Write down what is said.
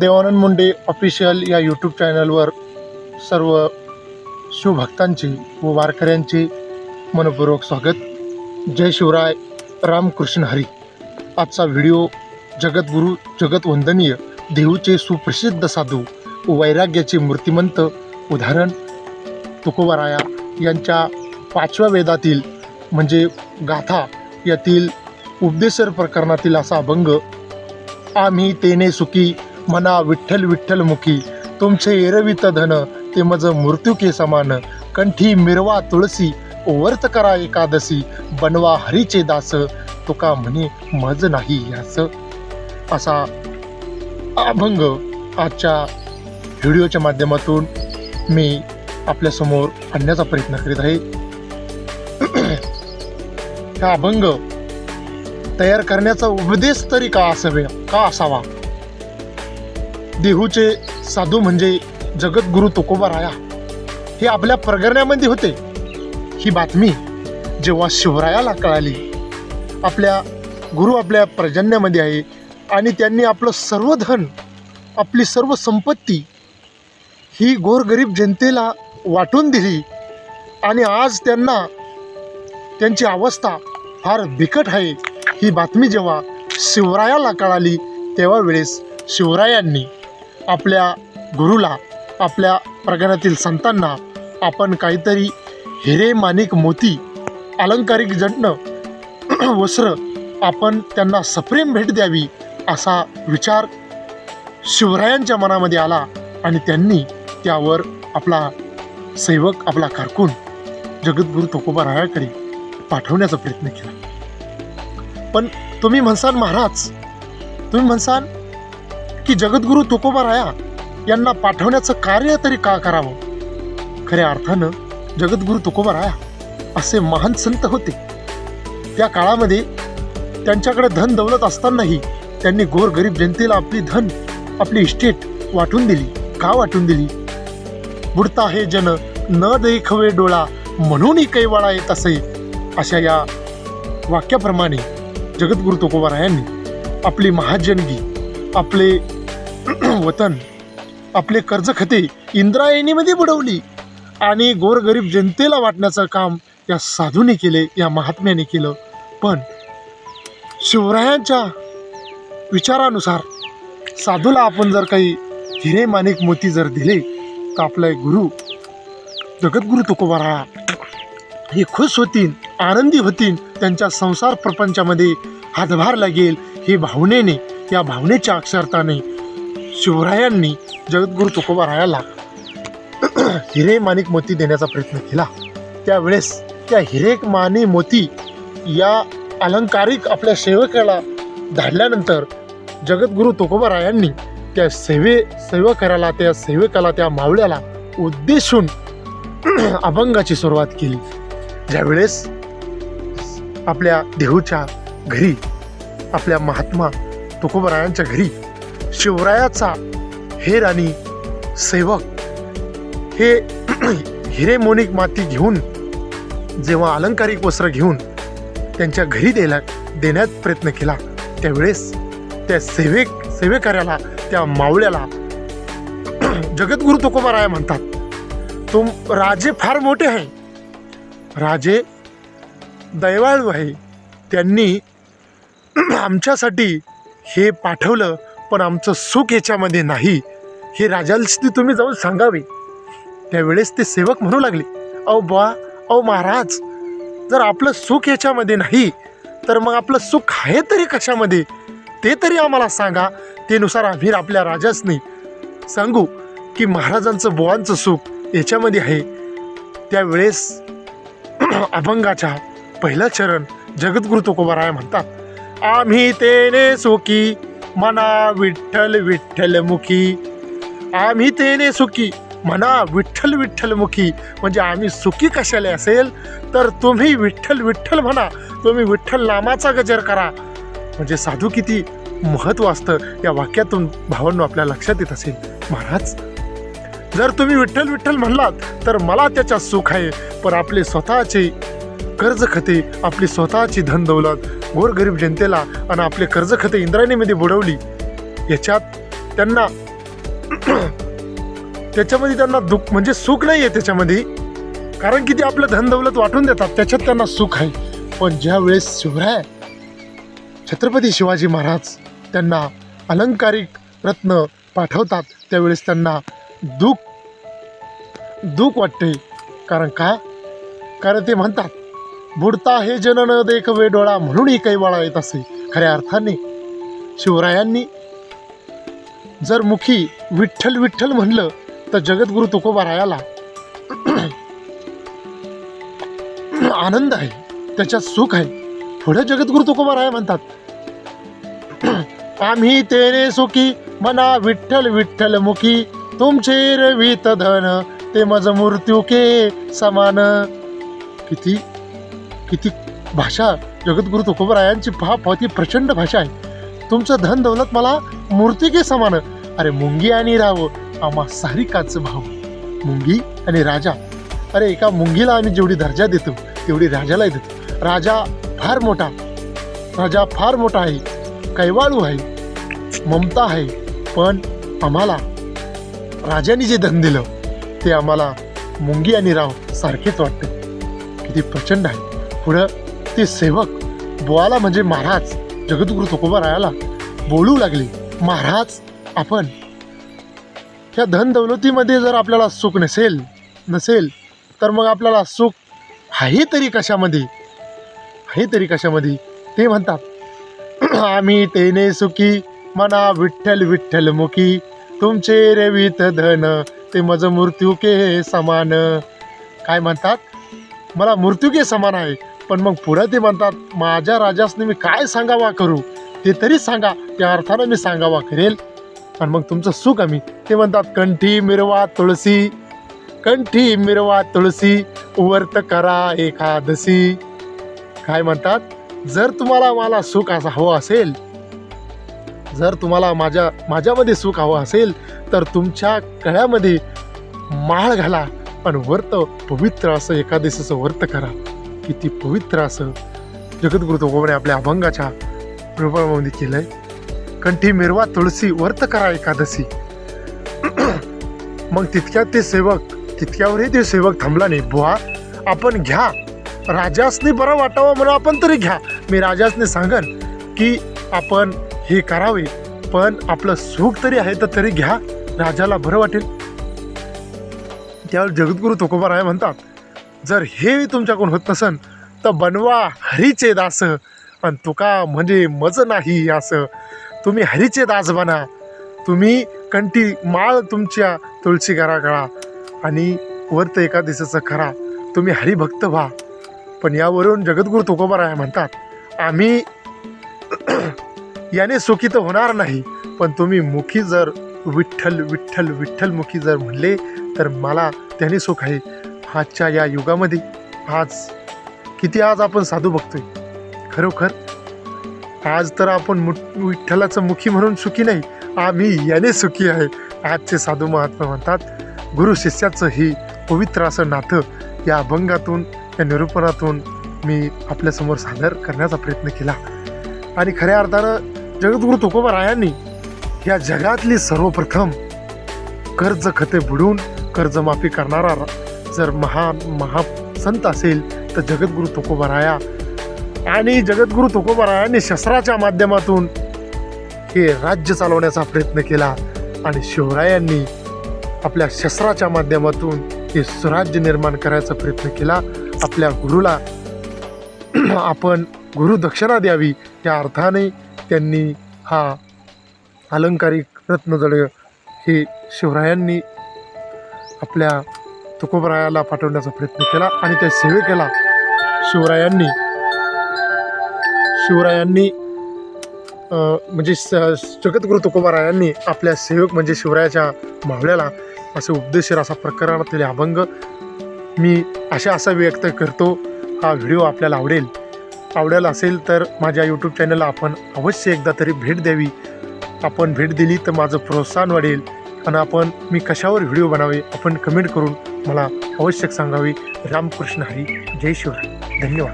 Devanand Munde official या YouTube चॅनलवर सर्व शिवभक्तांचे व वारकऱ्यांचे मनपूर्वक स्वागत. जय शिवराय रामकृष्ण हरी. आजचा व्हिडिओ जगद्गुरू जगतवंदनीय देहूचे सुप्रसिद्ध साधू वैराग्याचे मूर्तिमंत उदाहरण तुकोबाराया यांच्या पाचव्या वेदातील म्हणजे गाथा यातील उपदेशर प्रकरणातील असा अभंग आम्ही तेने सुखी मना विठ्ठल विठ्ठल मुखी तुमचे एरवित धन ते मज मृत्युके समान. कंठी मिरवा तुळसी वर्त करा एकादशी बनवा हरीचे दास. तुका म्हणे मज नाही याच असा अभंग आजच्या व्हिडिओच्या माध्यमातून मी आपल्यासमोर आणण्याचा प्रयत्न करीत आहे. हा अभंग तयार करण्याचा उपदेश तरी का असावे का असावा? देहूचे साधू म्हणजे जगद्गुरु तुकोबा राया हे आपल्या प्रगरण्यामध्ये होते. ही बातमी जेव्हा शिवरायाला कळाली आपल्या गुरु आपल्या प्रजन्यामध्ये आहे आणि त्यांनी आपलं सर्व धन आपली सर्व संपत्ती ही गोरगरीब जनतेला वाटून दिली आणि आज त्यांना त्यांची अवस्था फार बिकट आहे. ही बातमी जेव्हा शिवरायाला कळाली तेव्हा वेळेस शिवरायांनी आपल्या गुरुला आपल्या प्रगणातील संतांना आपण काहीतरी हिरे माणिक मोती अलंकारिक जण्ण वस्त्र आपण त्यांना सप्रेम भेट द्यावी असा विचार शिवरायांच्या मनामध्ये आला आणि त्यांनी त्यावर आपला सेवक आपला कारकून जगद्गुरु तुकोबा रायाकडे पाठवण्याचा प्रयत्न केला. पण तुम्ही म्हणसान महाराज तुम्ही म्हणसान की जगद्गुरु तुकोबा राया यांना पाठवण्याचं कार्य तरी का करावं? खऱ्या अर्थानं जगद्गुरु तुकोबा राया असे महान संत होते. त्या काळामध्ये त्यांच्याकडे धन दौलत असतानाही त्यांनी गोरगरीब जनतेला आपली धन आपली इस्टेट वाटून दिली. का वाटून दिली? बुडता हे जन न देखवे डोळा म्हणूनही कैवाळा येत असे अशा या वाक्याप्रमाणे जगद्गुरु तुकोबारायांनी आपली महाजनगी आपले वतन. आपले कर्ज खते इंद्रायणीमध्ये बुडवली आणि गोरगरीब जनतेला वाटण्याचं काम या साधूने केले या महात्म्याने केलं. पण शिवरायांच्या विचारानुसार साधूला आपण जर काही हिरे माणिक मोती जर दिले तर आपले गुरु जगद्गुरु तुकोबारा हे खुश होतील आनंदी होतील त्यांच्या संसार प्रपंचामध्ये हातभार लागेल हे भावनेने या भावनेच्या अक्षरताने शिवरायांनी जगद्गुरु तुकोबारायाला हिरे माणिक मोती देण्याचा प्रयत्न केला. त्यावेळेस त्या हिरे माने मोती या अलंकारिक आपल्या सेवकाला धाडल्यानंतर जगद्गुरु तुकोबारायांनी त्या सेवे सेवकराला त्या सेवकाला त्या मावळ्याला उद्देशून अभंगाची सुरुवात केली. ज्यावेळेस आपल्या देहूच्या घरी आपल्या महात्मा तुकोबरायांच्या घरी शिवरायाचा हेर आणि सेवक. हे हिरे मोनिक माती घेऊन जेव्हा अलंकारिक वस्त्र घेऊन त्यांच्या घरी द्यायला देण्यात प्रयत्न केला त्यावेळेस त्या सेवेक सेवेकऱ्याला त्या मावळ्याला जगद्गुरु तुकोबाराया म्हणतात तो राजे फार मोठे आहे राजे दैवाळू आहे. त्यांनी आमच्यासाठी हे पाठवलं पण आमचं सुख याच्यामध्ये नाही. हे राजाला तुम्ही जाऊन सांगावे. त्यावेळेस ते सेवक म्हणू लागले अहो बा अहो महाराज जर आपलं सुख याच्यामध्ये नाही तर मग आपलं सुख आहे तरी कशामध्ये? ते तरी आम्हाला सांगा. तेनुसार आम्ही आपल्या राजासनी सांगू की महाराजांचं बुवांचं सुख याच्यामध्ये आहे. त्यावेळेस अभंगाच्या पहिला चरण जगद्गुरु तुकोबाराय म्हणतात आम्ही तेने सुखी म्हणा विठ्ठल विठ्ठल मुखी आम्ही तेने सुखी. म्हणा विठ्ठल विठ्ठल मुखी म्हणजे आम्ही सुखी कशाला असेल? तर तुम्ही विठ्ठल विठ्ठल म्हणा. तुम्ही विठ्ठल नामाचा गजर करा. म्हणजे साधू किती महत्त्व असतं या वाक्यातून भावांनो आपल्या लक्षात येत असेल. महाराज जर तुम्ही विठ्ठल विठ्ठल म्हणलात तर मला त्याच्यात सुख आहे. पण आपले स्वतःचे कर्ज खते आपली स्वतःची धन दौलत गोरगरीब जनतेला आणि आपले कर्ज खते इंद्रायणीमध्ये बुडवली याच्यात त्यांना त्याच्यामध्ये त्यांना दुःख म्हणजे सुख नाही आहे त्याच्यामध्ये. कारण की ते आपलं धन दौलत वाटून देतात त्याच्यात त्यांना सुख आहे. पण ज्या वेळेस शिवराय छत्रपती शिवाजी महाराज त्यांना अलंकारिक रत्न पाठवतात त्यावेळेस त्यांना दुःख दुःख वाटते. कारण का? कारण ते म्हणतात बुडता हे जनन देख वे डोळा म्हणूनही काही वाळा येत असे. खऱ्या अर्थाने शिवरायांनी जर मुखी विठ्ठल विठ्ठल म्हणलं तर जगद्गुरु तुकोबा रायाला आनंद आहे त्याच्यात सुख आहे. पुढे जगद्गुरु तुकोबा राया म्हणतात आम्ही तेने सुखी मना विठ्ठल विठ्ठल मुखी तुमचे रवीत धन ते मज मृत्यू के समान. किती किती भाषा जगद्गुरु तुकोबरायांची पहा पहा ती प्रचंड भाषा आहे. तुमचं धन दौलत मला मूर्तिके समान. अरे मुंगी आणि राव आम्हा सारिकाचं भाव मुंगी आणि राजा. अरे एका मुंगीला आम्ही जेवढी दर्जा देतो तेवढी राजालाही देतो. राजा फार मोठा. राजा फार मोठा आहे. कैवाळू आहे. ममता आहे. पण आम्हाला राजाने जे धन दिलं ते आम्हाला मुंगी आणि राव सारखेच वाटते. किती प्रचंड आहे. पुढं ते सेवक बोवाला म्हणजे महाराज जगद्गुरु तुकोबा रायाला बोलू लागले महाराज आपण ह्या धन दौलतीमध्ये जर आपल्याला सुख नसेल नसेल तर मग आपल्याला सुख आहे तरी कशामध्ये? आहे तरी कशामध्ये? ते म्हणतात आम्ही तेने सुखी मना विठ्ठल विठ्ठल मुखी तुमचे रेवित धन ते मज मृत्यू के समान. काय म्हणतात? मला मृत्यू के समान आहे पण मग पुढं ते म्हणतात माझ्या राजासने मी काय सांगावा करू? ते तरी सांगा त्या अर्थानं मी सांगावा करेल. आणि मग तुमचं सुख आम्ही ते म्हणतात कंठी मिरवा तुळसी कंठी मिरवा तुळसी वर्त करा एकादशी. काय म्हणतात जर तुम्हाला मला सुख असं हवं असेल जर तुम्हाला माझ्या माझ्यामध्ये सुख हवं असेल तर तुमच्या कळ्यामध्ये माळ घाला पण वर्त पवित्र असं एकादशीचं वर्त करा. किती पवित्र असं जगद्गुरु तुकोबाने आपल्या अभंगाच्या प्रभावामध्ये केलंय. कंठी मिरवा तुळशी वर्त करा एकादशी. मग तितक्यात ते सेवक तितक्यावरही ते सेवक थांबला नाही. बुवा आपण घ्या. राजासने बरं वाटावं म्हणून आपण तरी घ्या. मी राजासने सांगन की आपण हे करावे पण आपलं सुख तरी आहे तर तरी घ्या. राजाला बरं वाटेल. त्यावेळी जगद्गुरु तुकोबाराय म्हणतात जर हे तुमच्याकडून होत नसन तर बनवा हरीचे दास. आणि तुका म्हणजे मज नाही असं. तुम्ही हरीचे दास बना. तुम्ही कंठी माळ तुमच्या तुळशी घरा करा आणि वर्त एकादशीचं करा तुम्ही हरिभक्त व्हा. पण यावरून जगद्गुरु तुकोबाराय म्हणतात आम्ही याने सुखी तर होणार नाही. पण तुम्ही मुखी जर विठ्ठल विठ्ठल विठ्ठल मुखी जर म्हणले तर मला त्याने सुख आहे. आजच्या या युगामध्ये आज किती आज आपण साधू बघतोय? खरोखर? आज तर आपण मु विठ्ठलाचं मुखी म्हणून सुखी नाही आम्ही याने सुखी आहे आजचे साधू महात्मा म्हणतात गुरु शिष्याचं ही पवित्र असं नातं या अभंगातून या निरूपणातून मी आपल्यासमोर सादर करण्याचा प्रयत्न केला. आणि खऱ्या अर्थानं जगद्गुरु तुकोबा रायांनी या जगातली सर्वप्रथम कर्ज खते बुडून कर्जमाफी करणारा जर महा महासंत असेल तर जगद्गुरु तुकोबराया आणि जगद्गुरु तुकोबरायाने शस्त्राच्या माध्यमातून हे राज्य चालवण्याचा प्रयत्न केला आणि शिवरायांनी आपल्या शस्त्राच्या माध्यमातून हे स्वराज्य निर्माण करायचा प्रयत्न केला. आपल्या गुरुला आपण गुरुदक्षिणा द्यावी या अर्थाने त्यांनी हा अलंकारिक रत्नजळ हे शिवरायांनी आपल्या तुकोबरायाला पाठवण्याचा प्रयत्न केला आणि त्या सेवेकेला शिवरायांनी शिवरायांनी म्हणजे स जगद्गुरु तुकोबारायांनी आपल्या सेवक म्हणजे शिवरायाच्या मावळ्याला असे उपदेशीर असा प्रकरणातील अभंग मी अशा असा व्यक्त करतो हा व्हिडिओ आपल्याला आवडेल. आवडेल असेल तर माझ्या यूट्यूब चॅनलला आपण अवश्य एकदा तरी भेट द्यावी. आपण भेट दिली तर माझं प्रोत्साहन वाढेल. आणि आपण मी कशावर व्हिडिओ बनावे आपण कमेंट करून मला आवश्यक सांगावी. रामकृष्ण हरी. जय शिवराय. धन्यवाद.